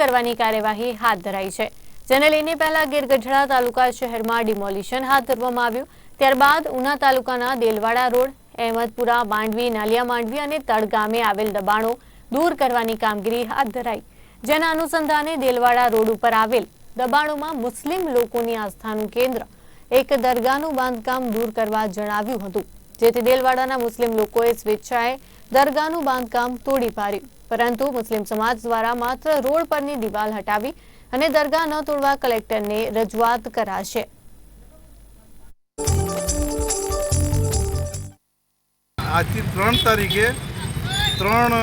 કરવાની કાર્યવાહી હાથ ધરાઈ છે. જેને લઈને પહેલા ગીરગઢડા તાલુકા શહેરમાં ડિમોલિશન હાથ ધરવામાં આવ્યું. ત્યારબાદ ઉના તાલુકાના દેલવાડા રોડ, અહેમદપુરા, માંડવી, નાલિયા માંડવી અને તળ આવેલ દબાણો દૂર કરવાની કામગીરી હાથ ધરાઈ. જેના અનુસંધાને દેલવાડા રોડ ઉપર આવેલ દબાણોમાં મુસ્લિમ લોકોની આસ્થાનું કેન્દ્ર એક દરગાહનું બાંધકામ દૂર કરવા જણાવ્યું હતું. જેથી દેલવાડાના મુસ્લિમ લોકોએ સ્વેચ્છાએ દરગાહનું બાંધકામ તોડી પાડ્યું. પરંતુ મુસ્લિમ સમાજ દ્વારા માત્ર રોડ પરની દિવાલ હટાવી અને દરગાહ ન તોડવા કલેક્ટરને રજૂઆત કરાશે. આજથી ત્રણ તારીખે ત્રણ,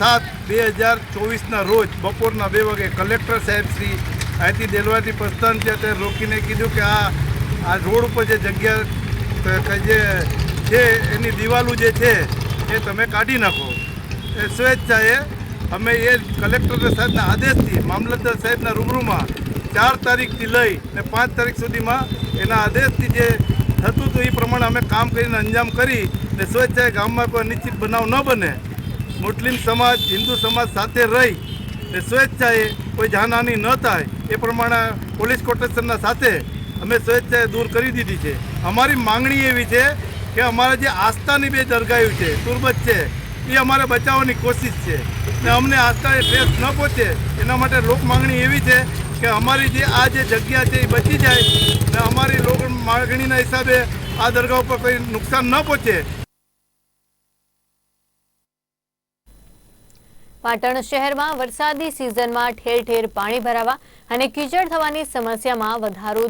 સાત બે હજાર ચોવીસના રોજ બપોરના બે વાગે કલેક્ટર સાહેબ શ્રી અહીંથી દેલવાથી પ્રસ્થાન છે તે રોકીને કીધું કે આ આ રોડ ઉપર જે જગ્યા, જે છે એની દિવાલો જે છે એ તમે કાઢી નાખો. એ સ્વેચ્છાએ અમે એ કલેક્ટર સાહેબના આદેશથી, મામલતદાર સાહેબના રૂબરૂમાં ચાર તારીખથી લઈ ને પાંચ તારીખ સુધીમાં એના આદેશથી જે થતું હતું એ પ્રમાણે અમે કામ કરીને અંજામ કરી ને સ્વેચ્છાએ ગામમાં કોઈ અનિશ્ચિત બનાવ ન બને. મુસ્લિમ સમાજ, હિન્દુ સમાજ સાથે રહી ને સ્વેચ્છાએ કોઈ જાનહાની ન થાય એ પ્રમાણે પોલીસ કોટેશનના સાથે અમે સ્વેચ્છાએ દૂર કરી દીધી છે. અમારી માંગણી એવી છે કે અમારા જે આસ્થાની બે દરગાહો છે, તુરબત છે, એ અમારે બચાવવાની કોશિશ છે. ને અમને આસ્થા એ ફેસ ન પહોંચે, એના માટે લોક માંગણી એવી છે કે અમારી જે આ જે જગ્યા છે એ બચી જાય ને અમારી લોક માગણીના હિસાબે આ દરગાહ ઉપર કોઈ નુકસાન ન પહોંચે. પાટણ શહેરમાં વરસાદી સિઝનમાં ઠેર ઠેર પાણી ભરાવા અને કીચડ થવાની સમસ્યામાં વધારો